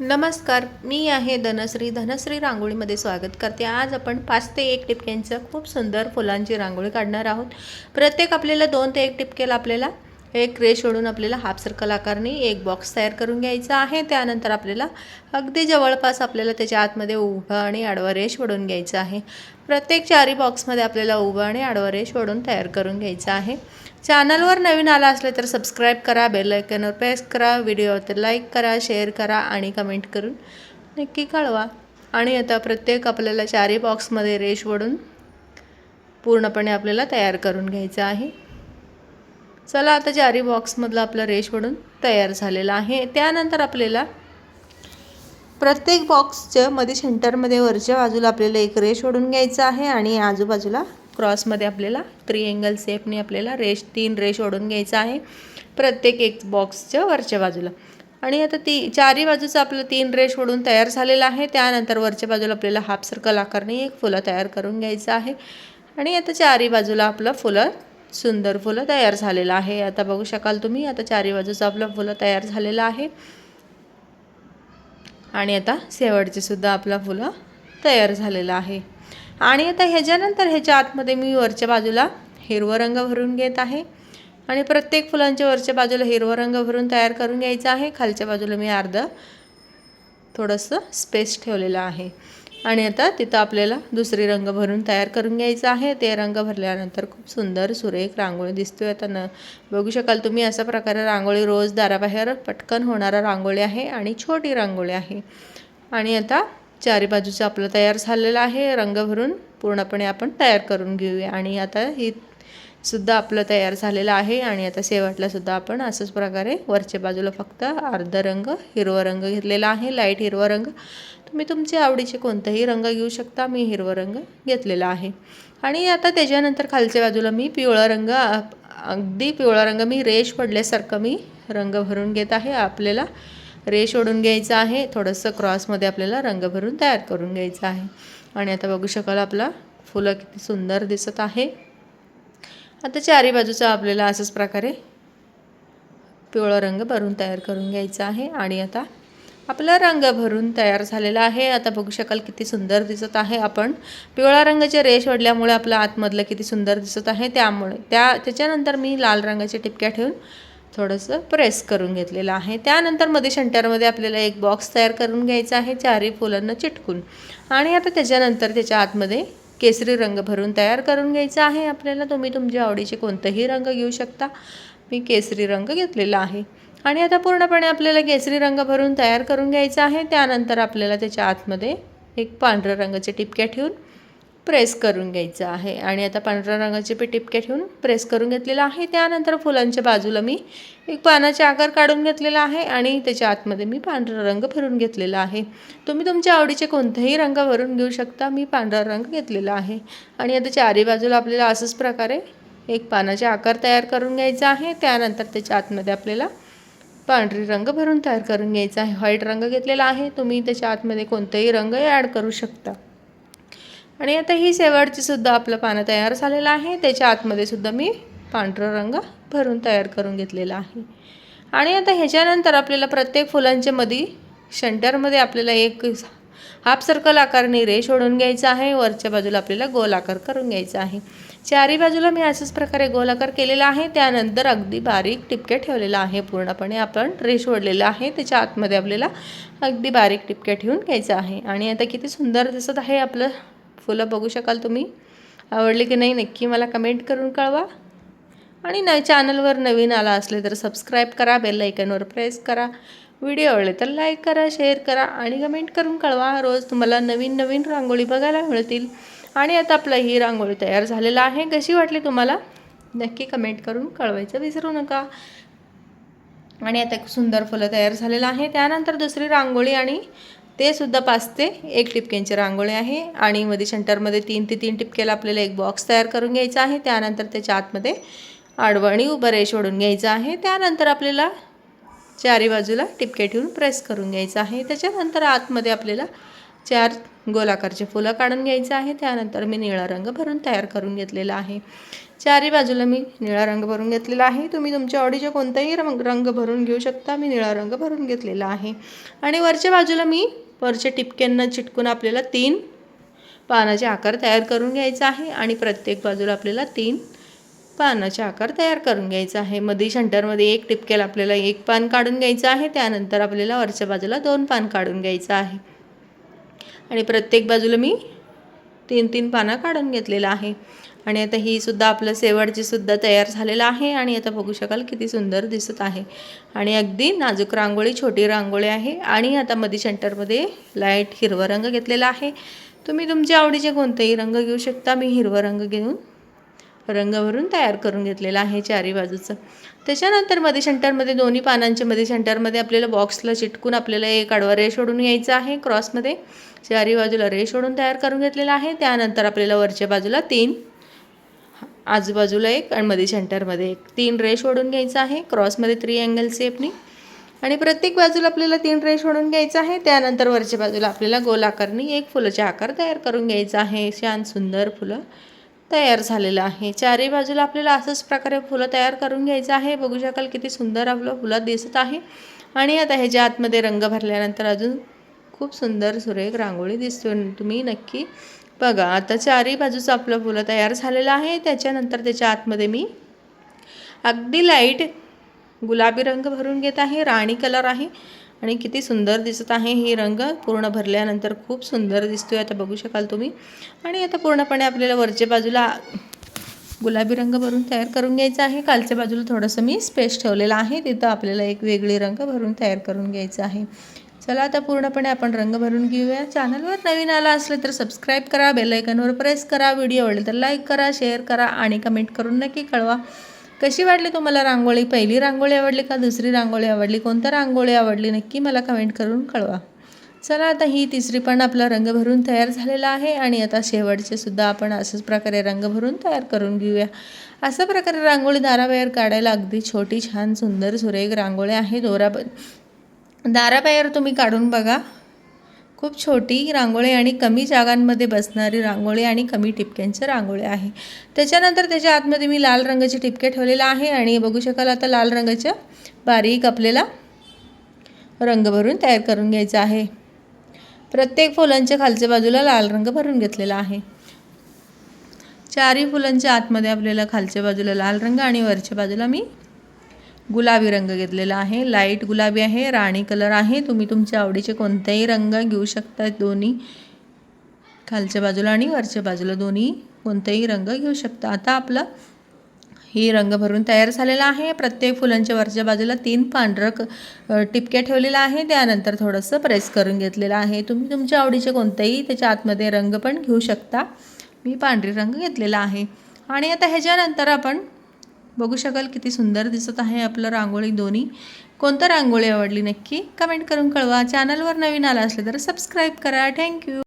नमस्कार मी आहे धनश्री. धनश्री रांगोळीमध्ये स्वागत करते. आज आपण पाच ते एक टिपक्यांचं खूप सुंदर फुलांची रांगोळी काढणार आहोत. प्रत्येक आपल्याला दोन ते एक टिपकेला आपल्याला एक रेश ओढून आपल्याला हाफ सर्कल आकारने एक बॉक्स तयार करून घ्यायचा आहे. त्यानंतर आपल्याला अगदी जवळपास आपल्याला त्याच्या आतमध्ये उभं आणि आडवा रेश ओढून घ्यायचं आहे. प्रत्येक चारी बॉक्समध्ये आपल्याला उभं आणि आडवा रेश ओढून तयार करून घ्यायचं आहे. चॅनलवर नवीन आला असले तर सबस्क्राईब करा बेलायकनवर प्रेस करा व्हिडिओवर लाईक करा शेअर करा आणि कमेंट करून नक्की कळवा. आणि आता प्रत्येक आपल्याला चारही बॉक्समध्ये रेश ओढून पूर्णपणे आपल्याला तयार करून घ्यायचं आहे. चला आता चारी बॉक्समधलं आपलं रेश ओढून तयार झालेलं आहे. त्यानंतर आपल्याला प्रत्येक बॉक्सच्या मध्ये सेंटरमध्ये वरच्या बाजूला आपल्याला एक रेश ओढून घ्यायचं आहे आणि आजूबाजूला क्रॉसमध्ये आपल्याला त्रिएंगल सेपने आपल्याला रेश तीन रेश ओढून घ्यायचं आहे. प्रत्येक एक बॉक्सच्या वरच्या बाजूला. आणि आता ती चारी बाजूचं आपलं तीन रेश ओढून तयार झालेलं आहे. त्यानंतर वरच्या बाजूला आपल्याला हाफ सर्कल आकारने एक फुलं तयार करून घ्यायचं आहे. आणि आता चारी बाजूला आपलं फुलं सुंदर फुलं तयार झालेलं आहे. आता बघू शकाल तुम्ही आता चारी बाजूचं आपलं फुलं तयार झालेलं आहे. आणि आता शेवटचे सुद्धा आपला फुलं तयार झालेलं आहे. आणि आता ह्याच्यानंतर ह्याच्या आतमध्ये मी वरच्या बाजूला हिरवा रंग भरून घेत आहे. आणि प्रत्येक फुलांच्या वरच्या बाजूला हिरवा रंग भरून तयार करून घ्यायचा आहे. खालच्या बाजूला मी अर्धं थोडंसं स्पेस ठेवलेलं आहे. आणि आता तिथं आपल्याला दुसरी रंग भरून तयार करून घ्यायचं आहे. ते रंग भरल्यानंतर खूप सुंदर सुरेख रांगोळी दिसतोय. आता न बघू शकाल तुम्ही अशा प्रकारे रांगोळी रोज दाराबाहेर पटकन होणारा रांगोळी आहे आणि छोटी रांगोळी आहे. आणि आता चारी बाजूचं आपलं तयार झालेलं आहे. रंग भरून पूर्णपणे आपण तयार करून घेऊया. आणि आता ही सुद्धा आपलं तयार झालेलं आहे. आणि आता शेवटला सुद्धा आपण असंच प्रकारे वरच्या बाजूला फक्त अर्धा रंग हिरवा रंग घेतलेला आहे. लाइट हिरवा रंग. तुम्ही तुमचे आवडीचे कोणताही रंग घेऊ शकता. मी हिरवा रंग घेतलेला आहे. आणि आता त्याच्यानंतर खालच्या बाजूला मी पिवळा रंग अगदी पिवळा रंग मी रेश पडल्यासारखं मी रंग भरून घेत आहे. आपल्याला रेश ओढून घ्यायचं आहे. थोडंसं क्रॉसमध्ये आपल्याला रंग भरून तयार करून घ्यायचा आहे. आणि आता बघू शकाल आपला फुलं किती सुंदर दिसत आहे. आता चारी बाजूचा आपल्याला असंच प्रकारे पिवळा रंग भरून तयार करून घ्यायचा आहे. आणि आता आपला रंग भरून तयार झालेला आहे. आता बघू शकाल किती सुंदर दिसत आहे आपण. पिवळा रंगाचे रेश ओढल्यामुळे आपलं आतमधलं किती सुंदर दिसत आहे. त्यामुळे त्या त्याच्यानंतर मी लाल रंगाच्या टिपक्या ठेवून थोडंसं प्रेस करून घेतलेलं आहे. त्यानंतरमध्ये शंटरमध्ये आपल्याला एक बॉक्स तयार करून घ्यायचा आहे चारही फुलांना चिटकून. आणि आता त्याच्यानंतर त्याच्या आतमध्ये केसरी रंग भरून तयार करून घ्यायचा आहे. आपल्याला तुम्ही तुमच्या आवडीचे कोणतंही रंग घेऊ शकता. मी केसरी रंग घेतलेला आहे. आणि आता पूर्णपणे आपल्याला केसरी रंग भरून तयार करून घ्यायचा आहे. त्यानंतर आपल्याला त्याच्या आतमध्ये एक पांढऱ्या रंगाचे टिपक्या ठेवून प्रेस करून घ्यायचं आहे. आणि आता पांढऱ्या रंगाचे पी टिपक्या ठेवून प्रेस करून घेतलेलं आहे. त्यानंतर फुलांच्या बाजूला मी एक पानाचे आकार काढून घेतलेला आहे आणि त्याच्या आतमध्ये मी पांढरा रंग भरून घेतलेला आहे. तुम्ही तुमच्या आवडीचे कोणतेही रंग भरून घेऊ शकता. मी पांढरा रंग घेतलेला आहे. आणि आता चारी बाजूला आपल्याला असंच प्रकारे एक पानाचे आकार तयार करून घ्यायचा आहे. त्यानंतर त्याच्या आतमध्ये आपल्याला पांढरी रंग भरून तयार करून घ्यायचा आहे. व्हाईट रंग घेतलेला आहे. तुम्ही त्याच्या आतमध्ये कोणतेही रंग ॲड करू शकता. आणि आता ही शेवटची सुद्धा आपलं पानं तयार झालेलं आहे. त्याच्या आतमध्ये सुद्धा मी पांढरा रंग भरून तयार करून घेतलेला आहे. आणि आता ह्याच्यानंतर आपल्याला प्रत्येक फुलांच्या मध्ये शंटरमध्ये आपल्याला एक हाफ सर्कल आकारने रेष ओढून घ्यायचा आहे. वरच्या बाजूला आपल्याला गोल आकार करून घ्यायचा आहे. चारी बाजूला मी अशाच प्रकारे गोलाकार केलेला आहे. त्यानंतर अगदी बारीक टिपक्या ठेवलेला आहे पूर्णपणे. आपण रेश ओढलेला आहे. त्याच्या आतमध्ये आपल्याला अगदी बारीक टिपक्या ठेवून घ्यायचं आहे. आणि आता किती सुंदर दिसत आहे आपलं फुलं बघू शकाल तुम्ही. आवडली की नाही नक्की मला कमेंट करून कळवा. आणि न चॅनलवर नवीन आला असले तर सबस्क्राईब करा बेल आयकनवर प्रेस करा. व्हिडिओ आवडले तर लाईक करा शेअर करा आणि कमेंट करून कळवा. रोज तुम्हाला नवीन नवीन रांगोळी बघायला मिळतील. आणि आता आपलं ही रांगोळी तयार झालेलं आहे. कशी वाटली तुम्हाला? नक्की कमेंट करून कळवायचं विसरू नका. आणि आता एक सुंदर फुलं तयार झालेलं आहे. त्यानंतर दुसरी रांगोळी आणि ते सुद्धा पाच ते एक टिपक्यांची रांगोळी आहे. आणि मध्ये सेंटरमध्ये तीन ते तीन टिपक्याला आपल्याला एक बॉक्स तयार करून घ्यायचा आहे. त्यानंतर त्याच्या आतमध्ये आडवं आणि उभं रेष ओढून घ्यायचं आहे. त्यानंतर आपल्याला चारी बाजूला टिपके ठेवून प्रेस करून घ्यायचं आहे. त्याच्यानंतर आतमध्ये आपल्याला चार गोलाकारचे फुलं काढून घ्यायचं आहे. त्यानंतर मी निळा रंग भरून तयार करून घेतलेला आहे. चारी बाजूला मी निळा रंग भरून घेतलेला आहे. तुम्ही तुमच्या आवडीचे कोणताही रंग रंग भरून घेऊ शकता. मी निळा रंग भरून घेतलेला आहे. आणि वरच्या बाजूला मी वरच्या टिपक्यांना चिटकून आपल्याला तीन पानाचे आकार तयार करून घ्यायचा आहे. आणि प्रत्येक बाजूला आपल्याला तीन पानाचे आकार तयार करून घ्यायचा आहे. मध्ये शंटरमध्ये एक टिपक्याला आपल्याला एक पान काढून घ्यायचं आहे. त्यानंतर आपल्याला वरच्या बाजूला दोन पान काढून घ्यायचं आहे. आणि प्रत्येक बाजूला मी तीन तीन पानं काढून घेतलेलं आहे. आणि आता ही सुद्धा आपलं शेवटची सुद्धा तयार झालेलं आहे आणि आता बघू शकाल किती सुंदर दिसत आहे. आणि अगदी नाजूक रांगोळी छोटी रांगोळी आहे आणि आता मध्ये सेंटरमध्ये लाइट हिरवा रंग घेतलेला आहे. तुम्ही तुमच्या आवडीचे कोणतेही रंग घेऊ शकता. मी हिरवा रंग घेऊन रंग भरून तयार करून घेतलेला आहे चारी बाजूचं. त्याच्यानंतरमध्ये शंटरमध्ये दोन्ही पानांच्या मध्ये शंटरमध्ये आपल्याला बॉक्सला चिटकून आपल्याला एक आडवा रेष ओढून घ्यायचं आहे. क्रॉसमध्ये चारी बाजूला रेष ओढून तयार करून घेतलेला आहे. त्यानंतर आपल्याला वरच्या बाजूला तीन आजूबाजूला एक आणि मध्ये सेंटरमध्ये एक. तीन रेष ओढून घ्यायचं आहे. क्रॉसमध्ये थ्री अँगल सेपनी आणि प्रत्येक बाजूला आपल्याला तीन रेष ओढून घ्यायचा आहे. त्यानंतर वरच्या बाजूला आपल्याला गोलाकारनी एक फुलाचे आकार तयार करून घ्यायचा आहे. छान सुंदर फुलं. तयार झालेलं आहे. चारही बाजूला आपल्याला असंच प्रकारे फुलं तयार करून घ्यायचं आहे. बघू शकाल किती सुंदर आपलं फुलं दिसत आहे. आणि आता ह्याच्या आतमध्ये रंग भरल्यानंतर अजून खूप सुंदर सुरेख रांगोळी दिसतो तुम्ही नक्की बघा. आता चारही बाजूचं आपलं फुलं तयार झालेलं आहे. त्याच्यानंतर त्याच्या आतमध्ये मी अगदी लाइट गुलाबी रंग भरून घेत आहे. राणी कलर आहे. आणि किती सुंदर दिसत आहे ही रंग. पूर्ण भरल्यानंतर खूप सुंदर दिसतोय. आता बघू शकाल तुम्ही. आणि आता पूर्णपणे आपल्याला वरच्या बाजूला गुलाबी रंग भरून तयार करून घ्यायचा आहे. कालच्या बाजूला थोडंसं मी स्पेस ठेवलेलं आहे. तिथं आपल्याला एक वेगळी रंग भरून तयार करून घ्यायचा आहे. चला आता पूर्णपणे आपण रंग भरून घेऊया. चॅनलवर नवीन आला असले तर सबस्क्राईब करा बेलायकनवर प्रेस करा. व्हिडिओ आवडले तर लाईक करा शेअर करा आणि कमेंट करून नक्की कळवा. कशी वाटली तुम्हाला रांगोळी? पहिली रांगोळी आवडली का? दुसरी रांगोळी आवडली? कोणत्या रांगोळी आवडली? नक्की मला कमेंट करून कळवा. चला आता ही तिसरी पण आपला रंग भरून तयार झालेला आहे आणि आता शेवटचे सुद्धा आपण असंच प्रकारे रंग भरून तयार करून घेऊया. अशा प्रकारे रांगोळी दाराबाहेर काढायला अगदी छोटी छान सुंदर सुरेख रांगोळी आहे दोरा दाराबाहेर तुम्ही काढून बघा. खूप छोटी रांगोळी आणि कमी जागांमध्ये बसणारी रांगोळी आणि कमी टिपक्यांची रांगोळी आहे. त्याच्यानंतर त्याच्या आतमध्ये मी लाल रंगाचे टिपके ठेवलेला आहे आणि बघू शकाल आता लाल रंगाच्या बारीक आपल्याला रंग भरून तयार करून घ्यायचा आहे. प्रत्येक फुलांच्या खालच्या बाजूला लाल रंग भरून घेतलेला आहे. चारही फुलांच्या आतमध्ये आपल्याला खालच्या बाजूला लाल रंग आणि वरच्या बाजूला मी गुलाबी रंग घेतलेला आहे. लाइट गुलाबी आहे राणी कलर आहे. तुम्ही तुमच्या आवडीचे कोणतेही रंग घेऊ शकता दोन्ही. खालच्या बाजूला आणि वरच्या बाजूला दोन्ही कोणतेही रंग घेऊ शकता. आता आपलं ही रंग भरून तयार झालेला आहे. प्रत्येक फुलांच्या वरच्या बाजूला तीन पांढरं टिपक्या ठेवलेलं आहे. त्यानंतर थोडंसं प्रेस करून घेतलेलं आहे. तुम्ही तुमच्या आवडीचे कोणतेही त्याच्या आतमध्ये रंग पण घेऊ शकता. मी पांढरी रंग घेतलेला आहे. आणि आता ह्याच्यानंतर आपण बघू शकाल किती सुंदर दिसत आहे आपलं रांगोळी दोन्ही. कोणतं रांगोळी आवडली नक्की? कमेंट करून कळवा. चॅनलवर नवीन आला असले तर सबस्क्राईब करा. थँक्यू